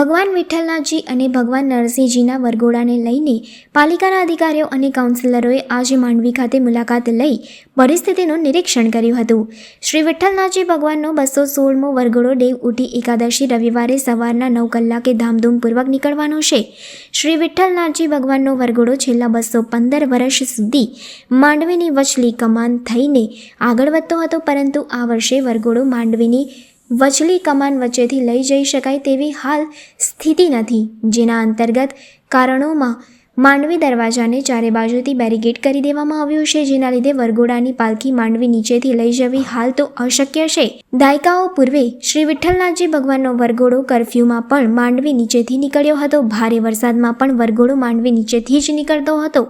ભગવાન વિઠ્ઠલનાથજી અને ભગવાન નરસિંહજીના વરઘોડાને લઈને પાલિકાના અધિકારીઓ અને કાઉન્સિલરોએ આજે માંડવી ખાતે મુલાકાત લઈ પરિસ્થિતિનું નિરીક્ષણ કર્યું હતું. શ્રી વિઠ્ઠલનાથજી ભગવાનનો બસો સોળમો વરઘોડો દેવ ઉઠી એકાદશી રવિવારે સવારના નવ કલાકે ધામધૂમપૂર્વક નીકળવાનો છે. શ્રી વિઠ્ઠલનાથજી ભગવાનનો વરઘોડો છેલ્લા બસો પંદર વર્ષ સુધી માંડવીની વચલી કમાન થઈને આગળ વધતો હતો, પરંતુ આ વર્ષે વરઘોડો માંડવીની વચલી કમાન વચ્ચેથી લઈ જઈ શકાય તેવી હાલ સ્થિતિ નથી જેના અંતર્ગત કારણોમાં માંડવી દરવાજાને ચારે બાજુથી બેરિગેટ કરી દેવામાં આવ્યું છે, જેના લીધે વરઘોડાની પાલખી માંડવી નીચેથી લઈ જવી હાલ તો અશક્ય છે. દાયકાઓ પૂર્વે શ્રી વિઠ્ઠલનાથજી ભગવાનનો વરઘોડો કરફ્યુમાં પણ માંડવી નીચેથી નીકળ્યો હતો. ભારે વરસાદમાં પણ વરઘોડો માંડવી નીચેથી જ નીકળતો હતો.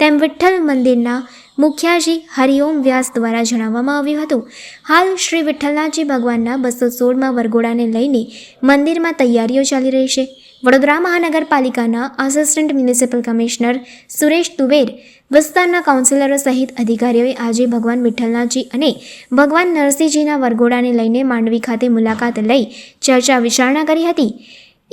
તેમ વિઠ્ઠલ મંદિરના મુખ્યાજી હરિઓમ વ્યાસ દ્વારા જણાવવામાં આવ્યું હતું. હાલ શ્રી વિઠ્ઠલનાથજી ભગવાનના બસો સોળમાં વરઘોડાને લઈને મંદિરમાં તૈયારીઓ ચાલી રહી છે. વડોદરા મહાનગરપાલિકાના આસિસ્ટન્ટ મ્યુનિસિપલ કમિશનર સુરેશ તુવેર, વિસ્તારના કાઉન્સિલરો સહિત અધિકારીઓએ આજે ભગવાન વિઠ્ઠલનાથજી અને ભગવાન નરસિંહજીના વરઘોડાને લઈને માંડવી ખાતે મુલાકાત લઈ ચર્ચા વિચારણા કરી હતી.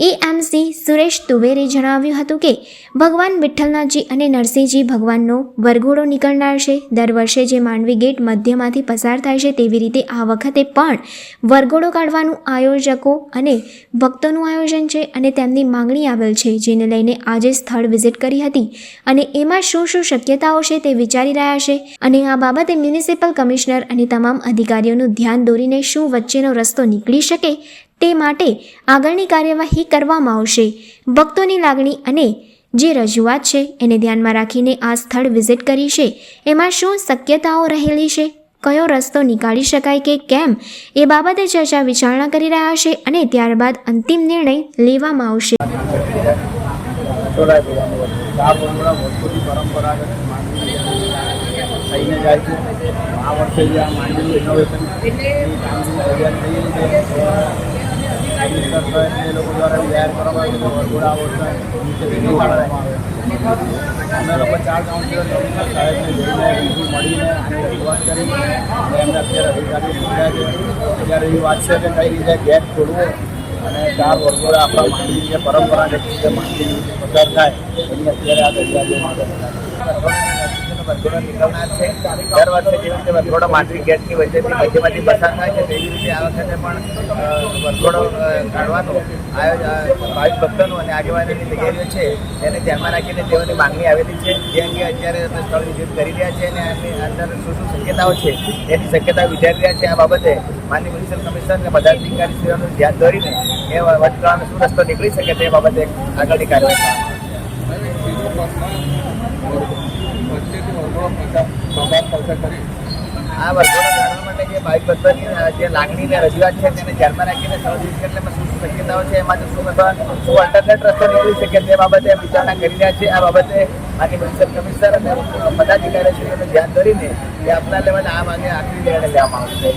એએમસી સુરેશ તુવેરે જણાવ્યું હતું કે, ભગવાન વિઠ્ઠલનાથજી અને નરસિંહજી ભગવાનનો વરઘોડો નીકળનાર છે. દર વર્ષે જે માંડવી ગેટ મધ્યમાંથી પસાર થાય છે તેવી રીતે આ વખતે પણ વરઘોડો કાઢવાનું આયોજકો અને ભક્તોનું આયોજન છે અને તેમની માંગણી આવેલ છે, જેને લઈને આજે સ્થળ વિઝિટ કરી હતી અને એમાં શું શું શક્યતાઓ છે તે વિચારી રહ્યા છે અને આ બાબતે મ્યુનિસિપલ કમિશનર અને તમામ અધિકારીઓનું ધ્યાન દોરીને શું વચ્ચેનો રસ્તો નીકળી શકે તે માટે આગળની કાર્યવાહી કરવામાં આવશે. ભક્તોની લાગણી અને જે રજૂઆત છે એને ધ્યાનમાં રાખીને આ સ્થળ વિઝિટ કરી છે. એમાં શું શક્યતાઓ રહેલી છે? કયો રસ્તો નીકાળી શકાય કે કેમ? એ બાબતે ચર્ચા વિચારણા કરી રહ્યા છે અને ત્યારબાદ અંતિમ નિર્ણય લેવામાં આવશે. આ વર્ષે જે આ માંડવી ઇનોવેશન કામગીરી તૈયાર થઈ છે. એ લોકો દ્વારા તૈયાર કરવામાં આવે છે વરઘોડા આવે અમે મળીને રજૂઆત અત્યારે છે અત્યારે એવી વાત છે કે કઈ રીતે ગેટ ખોલવો અને ચાર વરઘોડા આપણા માંડવી જે પરંપરાગત રીતે માંડવી થાય એની અત્યારે આ દરિયા છે દર ધ્યાનમાં રાખીને તેઓની માંગણી આવેલી છે જે અત્યારે સ્થળ વિઝિટ કરી રહ્યા છે અને એમની અંદર શું શું શક્યતાઓ છે એની શક્યતા વિચારી રહ્યા છે આ બાબતે માન્ય મ્યુનિસિપલ કમિશનર અને બધા અધિકારીશ્રીઓનું ધ્યાન દોરીને એ વચગાળાનો શું રસ્તો નીકળી શકે તે બાબતે આગળની કાર્યવાહી. આ વર્ગોને જાણવા માટે જે ભાઈ ભક્તોની જે લાગણી અને રજૂઆત છે તેને ધ્યાનમાં રાખીને વિઝિટ કરીને શું શું શક્યતાઓ છે, એમાં શું શું અલ્ટરનેટ રસ્તો નીકળી શકે તે બાબતે વિચારણા કરી રહ્યા છે આ બાબતે માનનીય મ્યુનિસિપલ કમિશનર અને પદાધિકારીશ્રીઓને ધ્યાન દોરીને એ આપના લેવલે આ માગે આખરી નિર્ણય લેવામાં આવશે.